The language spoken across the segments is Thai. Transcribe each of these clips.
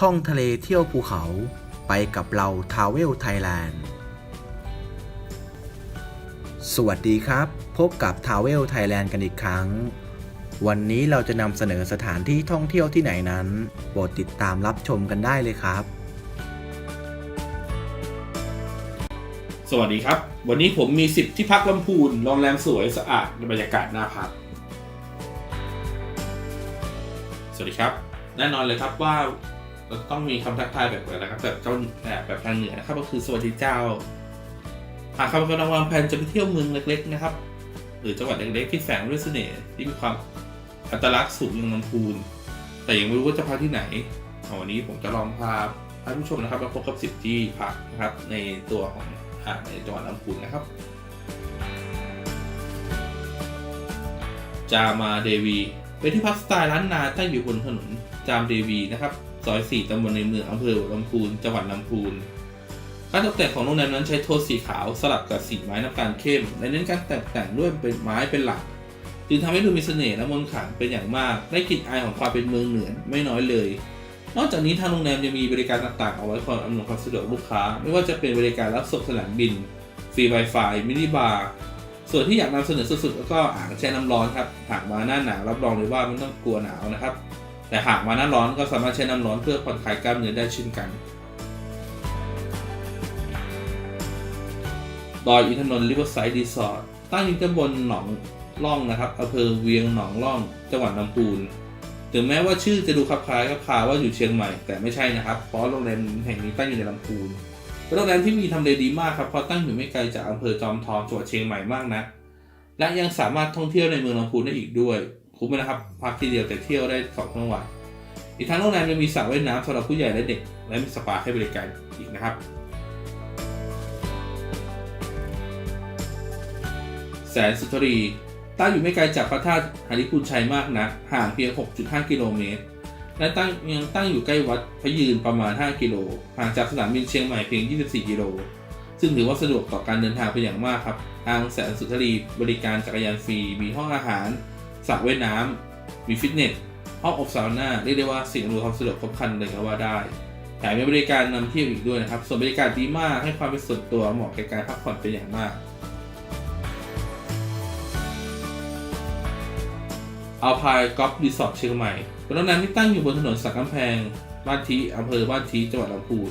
ท่องทะเลเที่ยวภูเขาไปกับเราทาวเวลไทยแลนด์ สวัสดีครับ พบกับทาวเวลไทยแลนด์กันอีกครั้ง วันนี้เราจะนำเสนอสถานที่ท่องเที่ยวที่ไหนนั้นโปรดติดตามรับชมกันได้เลยครับ สวัสดีครับ วันนี้ผมมีสิบที่พักลำพูนโรงแรมสวยสะอาดในบรรยากาศน่าพัก สวัสดีครับ แน่นอนเลยครับว่า เราต้องมีคำทักทายแบบอะไรนะครับแบบเจ้าแบบทางเหนือนะครับก็คือสวัสดีเจ้าหากใครกำลังวางแผนจะไปเที่ยวเมืองเล็ก ๆ นะครับ หรือจังหวัดเล็กๆที่แฝงด้วยเสน่ห์ที่มีความอัตลักษณ์สูงอย่างลำพูน แต่ยังไม่รู้ว่าจะพักที่ไหนวันนี้ผมจะลองพาท่านผู้ชมนะครับมาพบกับสิบที่พักนะครับในตัวของอในจังหวัดลำพูนนะครับจามาเดวีเป็นที่พักสไตล์ล้านนาตั้งอยู่บนถนนจามเดวีนะครับ ซอย 4 ตำบลในเมืองอำเภอลำพูน จังหวัดลำพูน การตกแต่งของโรงแรมนั้นใช้โทนสีขาวสลับกับสีไม้น้ำตาลเข้มและเน้นการแต่งแต่งด้วยเป็นไม้เป็นหลัก จึงทำให้ดูมีเสน่ห์และมนต์ขลังเป็นอย่างมาก ได้กลิ่นอายของความเป็นเมืองเหนือไม่น้อยเลย นอกจากนี้ทางโรงแรมยังมีบริการต่างๆ เอาไว้คอยอำนวยความสะดวกลูกค้า ไม่ว่าจะเป็นบริการรับส่งสนามบิน ฟรี Wi-Fi มินิบาร์ส่วนที่อยากนำเสนอสุดๆก็อ่างแช่น้ำร้อนครับหากมาหน้าหนาวรับรองเลยว่าไม่ต้องกลัวหนาวนะครับ แต่หากมาหน้าร้อนก็สามารถใช้น้ำร้อนเพื่อผ่อนคลายกล้ามเนื้อได้เช่นกัน ดอยอินทนนท์ริเวอร์ไซด์รีสอร์ทตั้งอยู่ตำบลหนองล่องนะครับอำเภอเวียงหนองล่อง จังหวัดลำพูน ถึงแม้ว่าชื่อจะดูคลับคล้ายคลับคาว่าอยู่เชียงใหม่แต่ไม่ใช่นะครับ เพราะโรงแรมแห่งนี้ตั้งอยู่ในลำพูนเป็นโรงแรมที่มีทำเลดีมากครับเพราะตั้งอยู่ไม่ไกลจากอำเภอจอมทองจังหวัดเชียงใหม่มากนะ และยังสามารถท่องเที่ยวในเมืองลำพูนได้อีกด้วย คุ้มไหมนะครับพักทีเดียวแต่เที่ยวได้สองจังหวัดอีกทั้งโรงแรมยังมีสระว่ายน้ำสำหรับผู้ใหญ่และเด็ก และมีสปาให้บริการอีกนะครับ แสนสุทรีตั้งอยู่ไม่ไกลจากพระธาตุหาริพุนชัยมากนะห่างเพียง 6.5 กิโลเมตร และตั้งยังตั้งอยู่ใกล้วัดพระยืนประมาณ 5 กิโล ห่างจากสนามบินเชียงใหม่เพียง 24 กิโล ซึ่งถือว่าสะดวกต่อการเดินทางเป็นอย่างมากครับ ทางแสนสุทรีบริการจักรยานฟรี มีห้องอาหาร สระว่ายน้ำมีฟิตเนส ห้องอบซาวน่า เรียกได้ว่าสิ่งอำนวยความสะดวกครบครันเลยก็ว่าได้ แถมมีบริการนำเที่ยวอีกด้วยนะครับ ส่วนบริการดีมาก ให้ความเป็นส่วนตัวเหมาะแก่การพักผ่อนเป็นอย่างมากอัลพายกอล์ฟรีสอร์ทเชียงใหม่เป็นโรงแรมที่ตั้งอยู่บนถนนสักกำแพง บ้านทีอำเภอบ้านทีจังหวัดลำพูน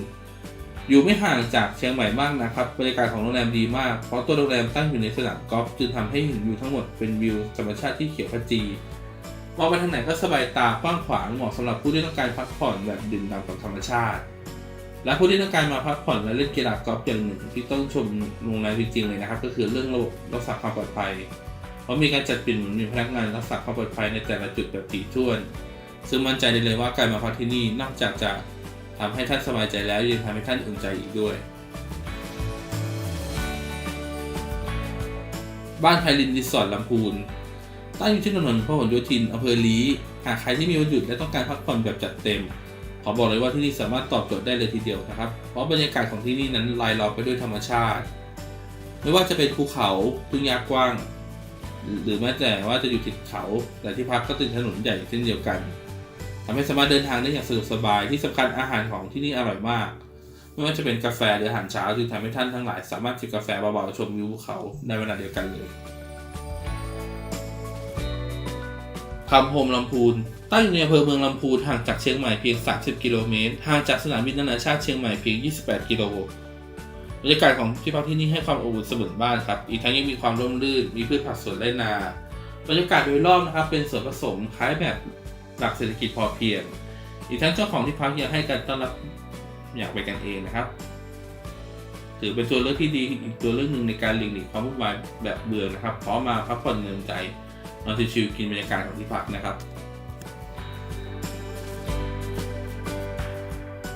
อยู่ไม่ห่างจากเชียงใหม่มากนะครับบริการของโรงแรมดีมาก เพราะตัวโรงแรมตั้งอยู่ในสนามกอล์ฟจึงทำให้เห็นวิวทั้งหมดเป็นวิวธรรมชาติที่เขียวขจีมองไปทางไหนก็สบายตากว้างขวางเหมาะสำหรับผู้ที่ต้องการพักผ่อนแบบดื่มด่ำกับธรรมชาติ และผู้ที่ต้องการมาพักผ่อนและเล่นกีฬากอล์ฟอย่างหนึ่งที่ต้องชมโรงแรมจริงๆเลยนะครับ ก็คือเรื่องระบบรักษาความปลอดภัย เพราะมีการจัดปิ่นเหมือนมีพนักงานรักษาความปลอดภัยในแต่ละจุดแบบถี่ถ้วน ซึ่งมั่นใจได้เลยว่าการมาพักที่นี่นอกจากจะ ทำให้ท่านสบายใจแล้วยังทำให้ท่านอุ่นใจอีกด้วย บ้านไพลินรีสอร์ทลำพูนตั้งอยู่ที่ถนนพหลโยธินอำเภอลีหากใครที่มีวันหยุดและต้องการพักผ่อนแบบจัดเต็ม ขอบอกเลยว่าที่นี่สามารถตอบโจทย์ได้เลยทีเดียวนะครับ เพราะบรรยากาศของที่นี่นั้นรายล้อมไปด้วยธรรมชาติ ไม่ว่าจะเป็นภูเขาทุ่งหญ้ากว้าง หรือแม้แต่ว่าจะอยู่ติดเขา แต่ที่พักก็ติดถนนใหญ่เช่นเดียวกัน ทำให้สามารถเดินทางได้อย่างสะดวกสบายที่สำคัญอาหารของที่นี่อร่อยมาก ไม่ว่าจะเป็นกาแฟหรืออาหารเช้าจึงทำให้ท่านทั้งหลาย สามารถจิบกาแฟเบาๆชมวิวภูเขาในเวลาเดียวกันเลยคำโฮมลำพูนตั้งอยู่ในอำเภอเมืองลำพูนห่างจากเชียงใหม่เพียง 30 กิโลเมตรห่างจากสนามบินนานาชาติเชียงใหม่เพียง 28 กิโลบรรยากาศของที่พักที่นี่ให้ความอบอุ่นเสมือนบ้านครับ อีกทั้งยังมีความร่มรื่น มีพืชผักสวนไร่นา บรรยากาศโดยรอบนะครับเป็นส่วนผสมคล้ายแบบ หลักเศรษฐกิจพอเพียง อีกทั้งเจ้าของที่พักยังให้การต้อนรับอย่างเป็นกันเองนะครับ ถือเป็นตัวเลือกที่ดีอีกตัวเลือกหนึ่งในการหลีกหนีความวุ่นวายแบบเบื่อนะครับเพราะมาพักผ่อนเงินใจนอนชิวๆกินบรรยากาศของที่พักนะครับ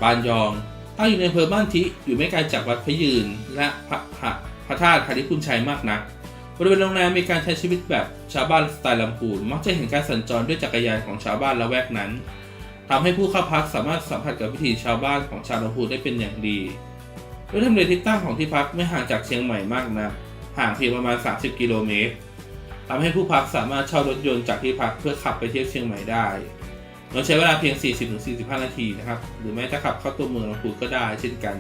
ปานยองตั้งอยู่ในอำเภอบ้านทิอยู่ไม่ไกลจากวัดพยืน และพระพระธาตุหาริพุนชัยมากนัก บริเวณโรงแรมมีการใช้ชีวิตแบบชาวบ้านสไตล์ลำพูนมักจะเห็นการสัญจรด้วยจักรยานของชาวบ้านละแวกนั้นทำให้ผู้เข้าพักสามารถสัมผัสกับวิถีชาวบ้านของชาวลำพูนได้เป็นอย่างดีด้วยทำเลที่ตั้งของที่พักไม่ห่างจากเชียงใหม่มากนะห่างเพียงประมาณ 30 กิโลเมตรทำให้ผู้พักสามารถเช่ารถยนต์จากที่พักเพื่อขับไปเที่ยวเชียงใหม่ได้โดเราใช้เวลาเพียง 40-45 นาทีนะครับ หรือแม้จะขับเข้าตัวเมืองลำพูนก็ได้เช่นกัน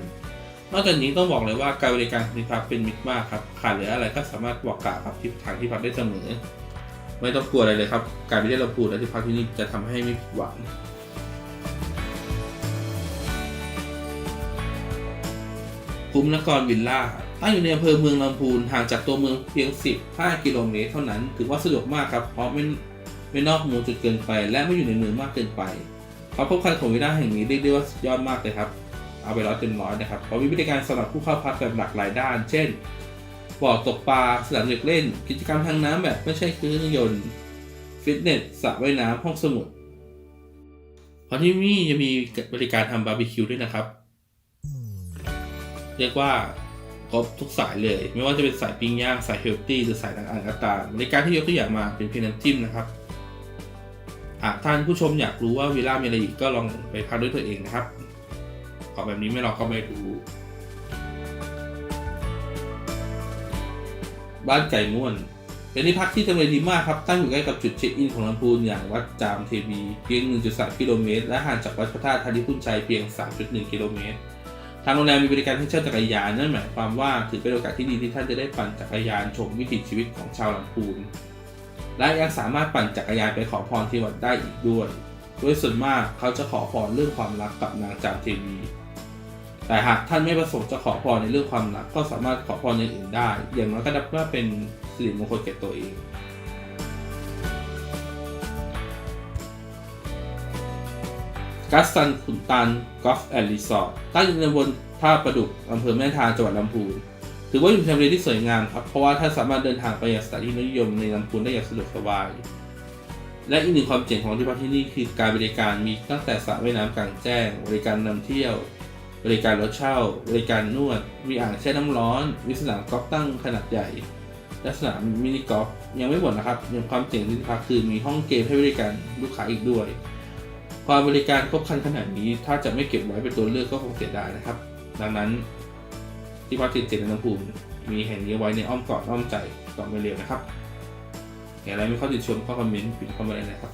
นอกจากนี้ต้องบอกเลยว่าการบริการของที่พักเป็นมิตรมากครับขาดเหลืออะไรก็สามารถบอกกล่าวครับที่ทางที่พักได้เสมอ ไม่ต้องกลัวอะไรเลยครับ การไปเที่ยวลำพูนและที่พักที่นี่จะทำให้ไม่ผิดหวังคุ้มนครวิลล่าตั้งอยู่ในอำเภอเมืองลำพูนห่างจากตัวเมืองเพียง 15 กิโลเมตรเท่านั้นถือว่าสะดวกมากครับเพราะไม่ไม่นอกมู่จุดเกินไป และไม่อยู่ในเมืองมากเกินไปความครบครันของวิลล่าแห่งนี้เรียกได้ว่าสุดยอดมากเลยครับ เอาไปร้อยเต็มร้อยนะครับเพราะมีบริการสำหรับผู้เข้าพักแบบหลากหลายด้าน เช่นบ่อตกปลาสนามเด็กเล่น กิจกรรมทางน้ำแบบไม่ใช่เครื่องยนต์ฟิตเนสสระว่ายน้ำห้องสมุดเพราะที่นี่จะมีบริการทำบาร์บีคิวด้วยนะครับ เรียกว่าครบทุกสายเลย ไม่ว่าจะเป็นสายปิ้งย่างสายเฮลตี้หรือสายต่างๆก็ตามบริการที่ยกตัวอย่างมาเป็นเพียงน้ำจิ้มนะครับหากท่านผู้ชมอยากรู้ว่าวิลล่ามีอะไรอีกก็ลองไปพักด้วยตัวเองนะครับ ขอแบบนี้ไม่เราก็ไม่รู้บ้านไก่ม่วน เป็นที่พักที่ทำเลดีมากครับ ตั้งอยู่ใกล้กับจุดเช็คอินของลำพูนอย่างวัดจามเทวีเพียง 1.3 กิโลเมตร และห่างจากวัดพระธาตุธานิพุนชัยเพียง 3.1 กิโลเมตร ทางโรงแรมมีบริการให้เช่าจักรยาน นั่นหมายความว่าถือเป็นโอกาสที่ดีที่ท่านจะได้ปั่นจักรยานชมวิถีชีวิตของชาวลำพูน และยังสามารถปั่นจักรยานไปขอพรที่วัดได้อีกด้วย โดยส่วนมากเขาจะขอพรเรื่องความรักกับนางจามเทวีแต่หากท่านไม่ประสงค์จะขอพรในเรื่องความรักก็สามารถขอพรอย่างอื่นได้ อย่างน้อยก็นับว่าเป็นสิริมงคลแก่ตัวเองกัสซันขุนตันกอล์ฟแอนด์รีสอร์ทตั้งอยู่ในบลท่าประดุกอำเภอแม่ทาจังหวัดลำพูนถือว่าอยู่ในทำเลที่สวยงามครับเพราะว่าท่านสามารถเดินทางไปยังสถานที่นิยมในลำพูนได้อย่างสะดวกสบาย และอีกหนึ่งความเจ๋งของที่พักที่นี่คือการบริการมีตั้งแต่สระว่ายน้ำกลางแจ้ง บริการนำเที่ยว บริการรถเช่า บริการนวด มีอ่างแช่น้ำร้อน มีสนามกอล์ฟตั้งขนาดใหญ่และสนามมินิกอล์ฟยังไม่หมดนะครับยังความเจ๋งที่พักคือมีห้องเกมให้บริการลูกค้าอีกด้วย ความบริการครบครันขนาดนี้ ถ้าจะไม่เก็บไว้เป็นตัวเลือกก็คงเสียดายนะครับ ดังนั้นที่พักเจ็ดในลำพูนมีแห่งนี้ไว้ในอ้อมกอดอ้อมใจก่อไม่เร็วนะครับ อย่างไรไม่เข้าติชมก็คอมเมนต์ปิดเข้ามาเลยนะครับ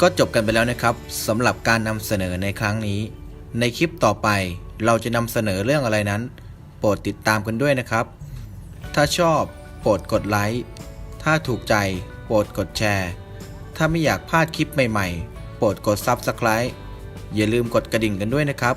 ก็จบกันไปแล้วนะครับสำหรับการนำเสนอในครั้งนี้ ในคลิปต่อไปเราจะนำเสนอเรื่องอะไรนั้น โปรดติดตามกันด้วยนะครับ ถ้าชอบโปรดกดไลค์ถ้าถูกใจโปรดกดแชร์ ถ้าไม่อยากพลาดคลิปใหม่ๆ โปรดกด Subscribe อย่าลืมกดกระดิ่งกันด้วยนะครับ